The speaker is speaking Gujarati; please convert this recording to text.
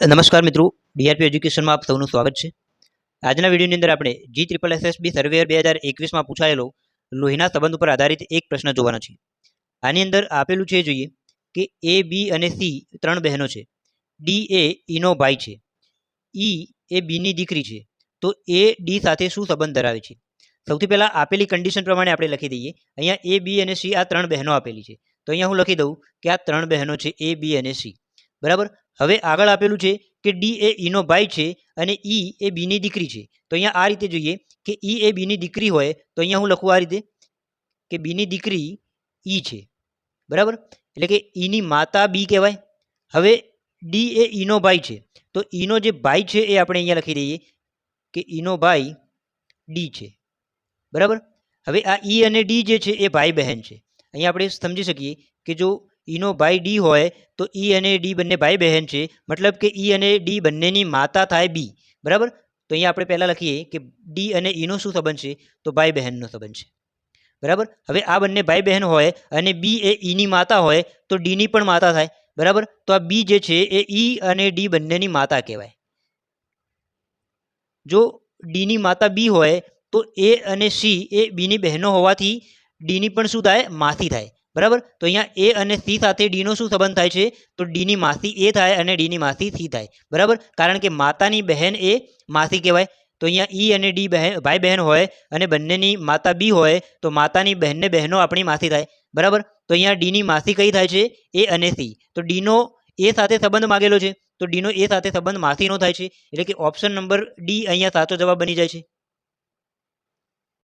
નમસ્કાર મિત્રો ડીઆરપી એજ્યુકેશનમાં આપ સૌનું સ્વાગત છે. આજના વિડીયોની અંદર આપણે જી ત્રિપલ એસએસબી સર્વેયર બે હજાર એકવીસમાં પૂછાયેલો લોહીના સંબંધ ઉપર આધારિત એક પ્રશ્ન જોવાનો છે. આની અંદર આપેલું છે જોઈએ કે એ બી અને સી ત્રણ બહેનો છે. ડી એ ઈનો ભાઈ છે. ઈ એ બીની દીકરી છે. તો એ ડી સાથે શું સંબંધ ધરાવે છે? સૌથી પહેલાં આપેલી કન્ડિશન પ્રમાણે આપણે લખી દઈએ. અહીંયા એ બી અને સી આ ત્રણ બહેનો આપેલી છે. તો અહીંયા હું લખી દઉં કે આ ત્રણ બહેનો છે એ બી અને સી બરાબર? હવે આગળ આપેલું છે કે ડી એ ઈનો ભાઈ છે અને ઈ એ બીની દીકરી છે. તો અહીંયા આ રીતે જોઈએ કે ઈ એ બીની દીકરી હોય તો અહીંયા હું લખું આ રીતે કે બીની દીકરી ઈ છે. બરાબર? એટલે કે ઈની માતા બી કહેવાય. હવે ડી એ ઈનો ભાઈ છે. તો ઈનો જે ભાઈ છે એ આપણે અહીંયા લખી દઈએ કે ઈનો ભાઈ ડી છે. બરાબર? હવે આ ઈ અને ડી જે છે એ ભાઈ બહેન છે. અહીંયા આપણે સમજી શકીએ કે જો ઈનો ભાઈ ડી હોય તો ઈ અને ડી બંને ભાઈ બહેન છે. મતલબ કે ઈ અને ડી બંનેની માતા થાય બી. બરાબર? તો અહીંયા આપણે પહેલાં લખીએ કે ડી અને ઈનો શું સંબંધ છે? તો ભાઈ બહેનનો સંબંધ છે. બરાબર? હવે આ બંને ભાઈ બહેન હોય અને બી એ ઈની માતા હોય તો ડીની પણ માતા થાય. બરાબર? તો આ બી જે છે એ ઈ અને ડી બંનેની માતા કહેવાય. જો ડીની માતા બી હોય તો એ અને સી એ બીની બહેનો હોવાથી ડીની પણ શું થાય? માથી થાય. બરાબર? તો અહીંયા એ અને સી સાથે ડીનો શું સંબંધ થાય છે? તો ડીની માસી એ થાય અને ડીની માસી સી થાય. બરાબર? કારણ કે માતાની બહેન એ માસી કહેવાય. તો અહીંયા ઈ અને ડી બહેન, ભાઈ બહેન હોય અને બંનેની માતા બી હોય, તો માતાની બહેનને બહેનો આપણી માસી થાય. બરાબર? તો અહીંયા ડીની માસી કઈ થાય છે? એ અને સી તો ડીનો એ સાથે સંબંધ માગેલો છે. તો ડીનો એ સાથે સંબંધ માસીનો થાય છે. એટલે કે ઓપ્શન નંબર ડી અહીંયા સાચો જવાબ બની જાય છે.